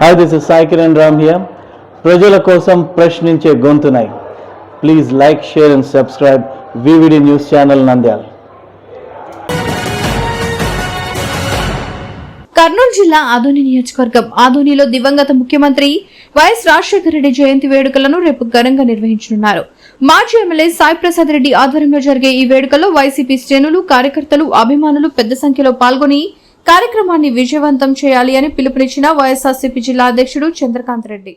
Hi this is Sai Kiran Ram here ప్రజల కోసం ప్రశ్నించే గొంతునై. Please like share and subscribe VVD news channel Nandyal Kurnool జిల్లా ఆదోని నియోజకవర్గం ఆదోనిలో దివంగత ముఖ్యమంత్రి వైఎస్ రాజశేఖర రెడ్డి జయంతి వేడుకలను రేపు ఘనంగా నిర్వహించనున్నారు. మాజీ ఎమ్మెల్యే సాయి ప్రసాద్ రెడ్డి ఆధ్వర్యంలో జరిగే ఈ వేడుకలో వైసీపీ శ్రేణులు కార్యకర్తలు అభిమానులు పెద్ద సంఖ్యలో పాల్గొని కార్యక్రమాన్ని విజయవంతం చేయాలి అని పిలుపునిచ్చిన వైఎస్ఆర్సీపీ జిల్లా అధ్యక్షుడు చంద్రకాంత్ రెడ్డి.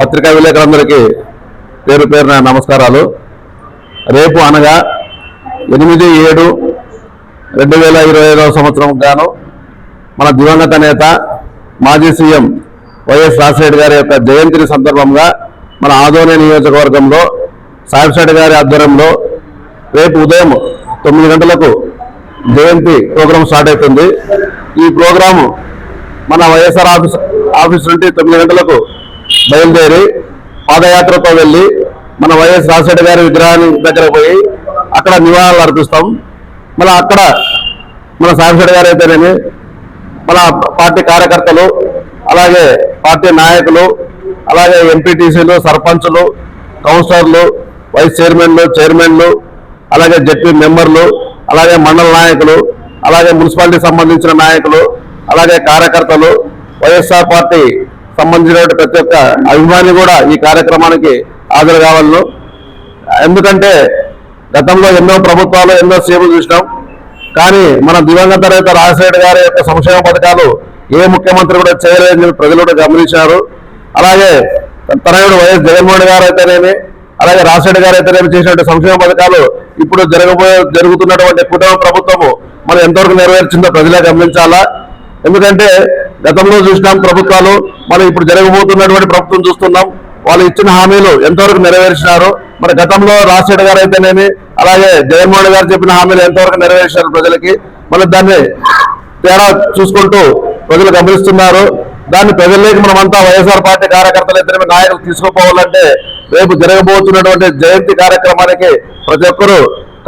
పత్రికా విలేకరులందరికీ పేరు పేరున నమస్కారాలు. రేపు అనగా ఎనిమిది ఏడు రెండు వేల ఇరవై ఐదవ సంవత్సరం గాను మన దివంగత నేత మాజీ సీఎం వైఎస్ రాజశేఖర్ గారి యొక్క జయంతిని సందర్భంగా మన ఆదోని నియోజకవర్గంలో సాయిబ్ గారి ఆధ్వర్యంలో రేపు ఉదయం తొమ్మిది గంటలకు జయంతి ప్రోగ్రాం స్టార్ట్ అవుతుంది. ఈ ప్రోగ్రాము మన వైఎస్ఆర్ ఆఫీస్ ఆఫీస్ నుండి తొమ్మిది గంటలకు బయలుదేరి పాదయాత్రతో వెళ్ళి మన వైఎస్ రాజశేఖర గారి విగ్రహాన్ని దగ్గర పోయి అక్కడ నివాళులు అర్పిస్తాం. మళ్ళీ అక్కడ మన సాంసడ్ గారు అయితేనేమి మన పార్టీ కార్యకర్తలు అలాగే పార్టీ నాయకులు అలాగే ఎంపీటీసీలు సర్పంచులు కౌన్సిలర్లు వైస్ చైర్మన్లు చైర్మన్లు అలాగే జడ్పీ మెంబర్లు అలాగే మండల నాయకులు అలాగే మున్సిపాలిటీ సంబంధించిన నాయకులు అలాగే కార్యకర్తలు వైఎస్ఆర్ పార్టీ సంబంధించిన ప్రతి ఒక్క అభిమాని కూడా ఈ కార్యక్రమానికి హాజరు కావాలను. ఎందుకంటే గతంలో ఎన్నో ప్రభుత్వాలు ఎన్నో సీఎంలు చూసినాం. కానీ మన దివంగత రైతు రాజశేఖర గారి యొక్క సంక్షేమ పథకాలు ఏ ముఖ్యమంత్రి కూడా చేయలేదని ప్రజలు కూడా గమనించారు అలాగే తనయుడు వైఎస్ జగన్మోహన్ గారు అయితేనేమి అలాగే రాజశేఖర గారు అయితేనేమి చేసినటువంటి సంక్షేమ పథకాలు ఇప్పుడు జరగబోయే జరుగుతున్నటువంటి కుటుంబ ప్రభుత్వము మనం ఎంతవరకు నెరవేర్చిందో ప్రజలే గమనించాలా? ఎందుకంటే గతంలో చూసినాం ప్రభుత్వాలు మనం ఇప్పుడు జరగబోతున్నటువంటి ప్రభుత్వం చూస్తున్నాం. వాళ్ళు ఇచ్చిన హామీలు ఎంతవరకు నెరవేర్చినారు? మరి గతంలో రాజశేఖర్ గారు అయితేనేమి అలాగే జగన్మోహన్ గారు చెప్పిన హామీలు ఎంతవరకు నెరవేర్చారు ప్రజలకి? మరి దాన్ని తేడా చూసుకుంటూ ప్రజలు గమనిస్తున్నారు. దాన్ని ప్రజల్లోకి మనమంతా వైఎస్ఆర్ పార్టీ కార్యకర్తలు ఇద్దరు నాయకులు తీసుకుపోవాలంటే రేపు జరగబోతున్నటువంటి జయంతి కార్యక్రమానికి ప్రతి ఒక్కరూ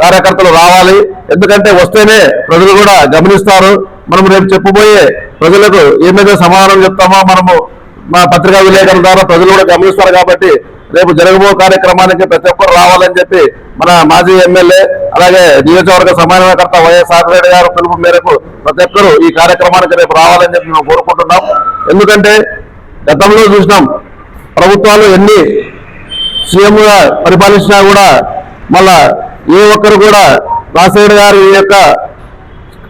కార్యకర్తలు రావాలి. ఎందుకంటే వస్తేనే ప్రజలు కూడా గమనిస్తారు. మనం రేపు చెప్పబోయే ప్రజలకు ఏమైతే సమాధానం చెప్తామో మనము మా పత్రికా విలేకరుల ద్వారా ప్రజలు కూడా గమనిస్తారు కాబట్టి రేపు జరగబో కార్యక్రమానికి ప్రతి ఒక్కరు రావాలని చెప్పి మన మాజీ ఎమ్మెల్యే అలాగే నియోజకవర్గ సమన్వయకర్త వైఎస్ రెడ్డి గారు పిలుపు మేరకు ప్రతి ఒక్కరు ఈ కార్యక్రమానికి రేపు రావాలని చెప్పి మేము కోరుకుంటున్నాం. ఎందుకంటే గతంలో చూసినాం ప్రభుత్వాలు ఎన్ని సీఎంగా పరిపాలించినా కూడా మళ్ళా ఏ ఒక్కరు కూడా రాజశేఖర్ గారి యొక్క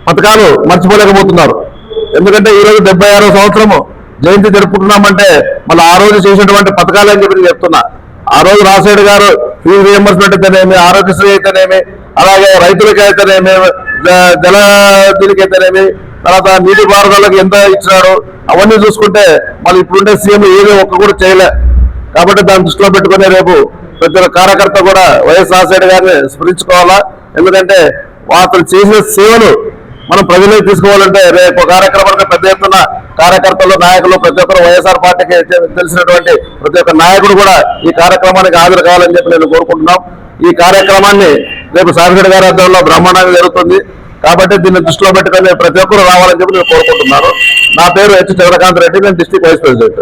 పథకాలు మర్చిపోలేకపోతున్నారు. ఎందుకంటే ఈ రోజు డెబ్బై ఆరో సంవత్సరము జయంతి జరుపుకుంటున్నామంటే మళ్ళీ ఆ రోజు చేసినటువంటి పథకాలు అని చెప్పి చెప్తున్నా. ఆ రోజు రాజశేఖర్ గారు ఫీజు రియంబర్స్మెంట్ అయితేనేమి ఆరోగ్యశ్రీ అయితేనేమి అలాగే రైతులకి అయితేనేమి జ- జల దీనికి అయితేనేమి తర్వాత నీటి పారుదలకి ఎంత ఇచ్చినాడు అవన్నీ చూసుకుంటే మళ్ళీ ఇప్పుడుండే సీఎం ఏదో ఒక్క కూడా చేయలే. కాబట్టి దాన్ని దృష్టిలో పెట్టుకుని రేపు ప్రతి ఒక్క కార్యకర్త కూడా వైఎస్ రాజశేఖర గారిని స్మరించుకోవాలా? ఎందుకంటే అతను చేసిన సేవలు మనం ప్రజలకు తీసుకోవాలంటే రేపు కార్యక్రమానికి పెద్ద ఎత్తున కార్యకర్తలు నాయకులు ప్రతి ఒక్కరు వైఎస్ఆర్ పార్టీకి తెలిసినటువంటి ప్రతి ఒక్క నాయకుడు కూడా ఈ కార్యక్రమానికి హాజరు కావాలని చెప్పి నేను కోరుకుంటున్నాం. ఈ కార్యక్రమాన్ని రేపు సాగిరెడ్డి గారి ఆధ్వర్యంలో బ్రహ్మాండంగా జరుగుతుంది. కాబట్టి దీన్ని దృష్టిలో పెట్టుకొని ప్రతి ఒక్కరు రావాలని చెప్పి నేను కోరుకుంటున్నాను. నా పేరు హెచ్. చంద్రకాంత్ రెడ్డి నేను district vice president.